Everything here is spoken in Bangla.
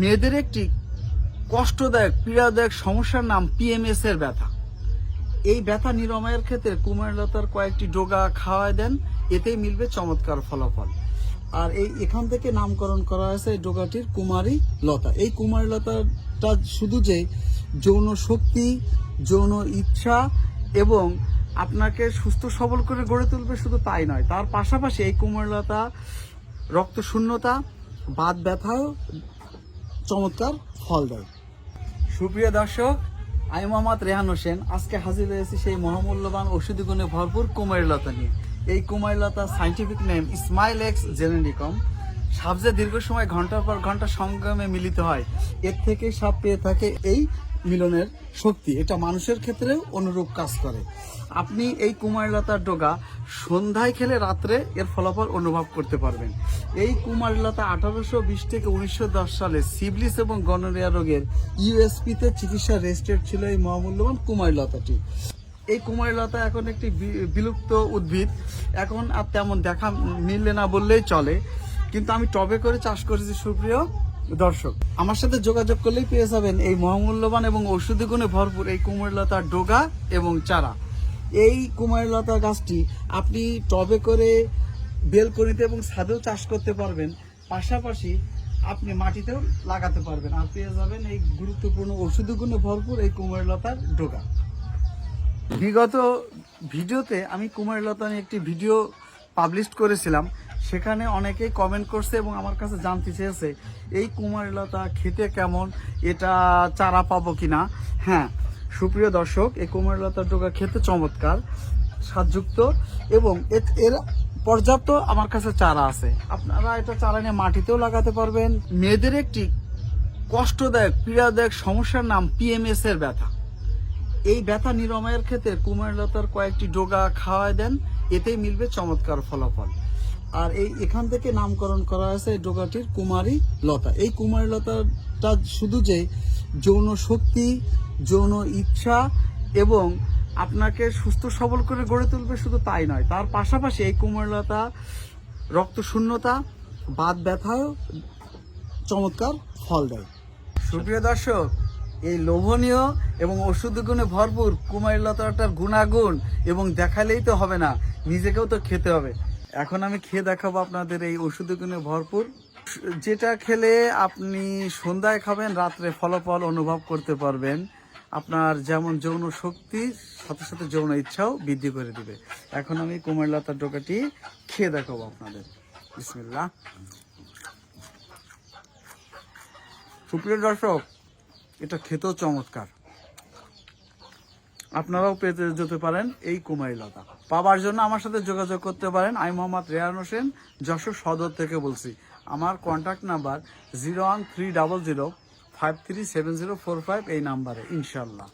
মেয়েদের একটি কষ্টদায়ক, পীড়াদায়ক সমস্যার নাম পিএমএস এর ব্যথা। এই ব্যথা নিরাময়ের ক্ষেত্রে কুমারলতার কয়েকটি ডোগা খাওয়ায় দেন, এতেই মিলবে চমৎকার ফলাফল। আর এই এখান থেকে নামকরণ করা হয়েছে এই ডোগাটির কুমারী লতা। এই কুমারী লতাটা শুধু যে যৌন শক্তি, যৌন ইচ্ছা এবং আপনাকে সুস্থ সবল করে গড়ে তুলবে শুধু তাই নয়, তার পাশাপাশি এই কুমারলতা রক্ত শূন্যতা বাত ব্যথাও চমৎকার ফল দেয় সুপ্রিয় দর্শক, আমি মোহাম্মদ রেহান হোসেন। আজকে হাজির হয়েছি সেই মহামূল্যবান ঔষধি গুণে ভরপুর কুমারী লতা নিয়ে। এই কুমারী লতা সাইন্টিফিক নেম স্মাইল এক্স জেনেরিকম সাপ যে দীর্ঘ সময় ঘণ্টার পর ঘণ্টা সংগ্রামে মিলিত হয়, এর থেকে সাপ পেয়ে থাকে এই মিলনের শক্তি। এটা মানুষের ক্ষেত্রেও অনুরূপ কাজ করে। আপনি এই কুমারীলতার ডোগা সন্ধ্যায় খেলে রাত্রে এর ফলাফল অনুভব করতে পারবেন। এই কুমারীলতা আঠারোশো বিশ থেকে উনিশশো দশ সালে সিবলিস এবং গনোরিয়া রোগের ইউএসপিতে চিকিৎসা রেজিস্টার্ড ছিল এই মহামূল্যবান কুমারীলতাটি। এই কুমারীলতা এখন একটি বিলুপ্ত উদ্ভিদ। এখন আর তেমন দেখা মিললে না বললেই চলে। কিন্তু আমি টবে করে চাষ করেছি, সুপ্রিয়। দর্শক, আমার সাথে যোগাযোগ করলেই পেয়ে যাবেন এই মহামূল্যবান এবং ঔষধি গুণে ভরপুর এই কুমারীলতার ডোগা এবং চারা। এই কুমারীলতা গাছটি আপনি টবে করে বেলকনিতে এবং ছাদেও চাষ করতে পারবেন, পাশাপাশি আপনি মাটিতেও লাগাতে পারবেন। আর পেয়ে যাবেন এই গুরুত্বপূর্ণ ঔষধি গুণে ভরপুর এই কুমারীলতার ডোগা। বিগত ভিডিওতে আমি কুমারীলতা নিয়ে একটি ভিডিও পাবলিশ করেছিলাম। সেখানে অনেকেই কমেন্ট করছে এবং আমার কাছে জানতে চেয়েছে, এই কুমারীলতা খেতে কেমন? এটা চারা পাবো কিনা? হ্যাঁ সুপ্রিয় দর্শক, এই কুমারীলতার ডোকা খেতে চমৎকার, স্বাদযুক্ত এবং এর- পর্যাপ্ত আমার কাছে চারা আছে। আপনারা এটা চারা নিয়ে মাটিতেও লাগাতে পারবেন। মেয়েদের একটি কষ্টদায়ক, পীড়াদায়ক সমস্যার নাম পিএমএস এর ব্যথা। এই ব্যথা নিরাময়ের ক্ষেত্রে কুমারলতার কয়েকটি ডোগা খাওয়ায় দেন, এতেই মিলবে চমৎকার ফলাফল। আর এই এখান থেকে নামকরণ করা হয়েছে এই ডোগাটির কুমারী লতা। এই কুমারী লতাটা শুধু যে যৌন শক্তি, যৌন ইচ্ছা এবং আপনাকে সুস্থ সবল করে গড়ে তুলবে শুধু তাই নয়, তার পাশাপাশি এই কুমারলতা রক্ত শূন্যতা, বাত ব্যথাও চমৎকার ফল দেয়। সুপ্রিয় দর্শক, এই লোভনীয় এবং ওষুধ গুণে ভরপুর কুমারী লতাটার গুণাগুণ এবং দেখালেই তো হবে না, নিজেকেও তো খেতে হবে। এখন আমি খেয়ে দেখাবো আপনাদের এই ওষুধ গুণে ভরপুর। যেটা খেলে আপনি সন্ধ্যায় খাবেন, রাত্রে ফলাফল অনুভব করতে পারবেন। আপনার যেমন যৌন শক্তি, সাথে সাথে যৌন ইচ্ছাও বৃদ্ধি করে দিবে। এখন আমি কুমারী লতার ডোকাটি খেয়ে দেখাবো আপনাদের। বিসমিল্লাহ। সুপ্রিয় দর্শক, এটা খেতেও চমৎকার। আপনারাও পেতে যেতে পারেন এই কুমারী লতা। পাবার জন্য আমার সাথে যোগাযোগ করতে পারেন। আমি মোহাম্মদ রেহান হোসেন, যশোর সদর থেকে বলছি। আমার contact number zero one three double zero five three seven zero four five এই নাম্বারে ইনশাল্লাহ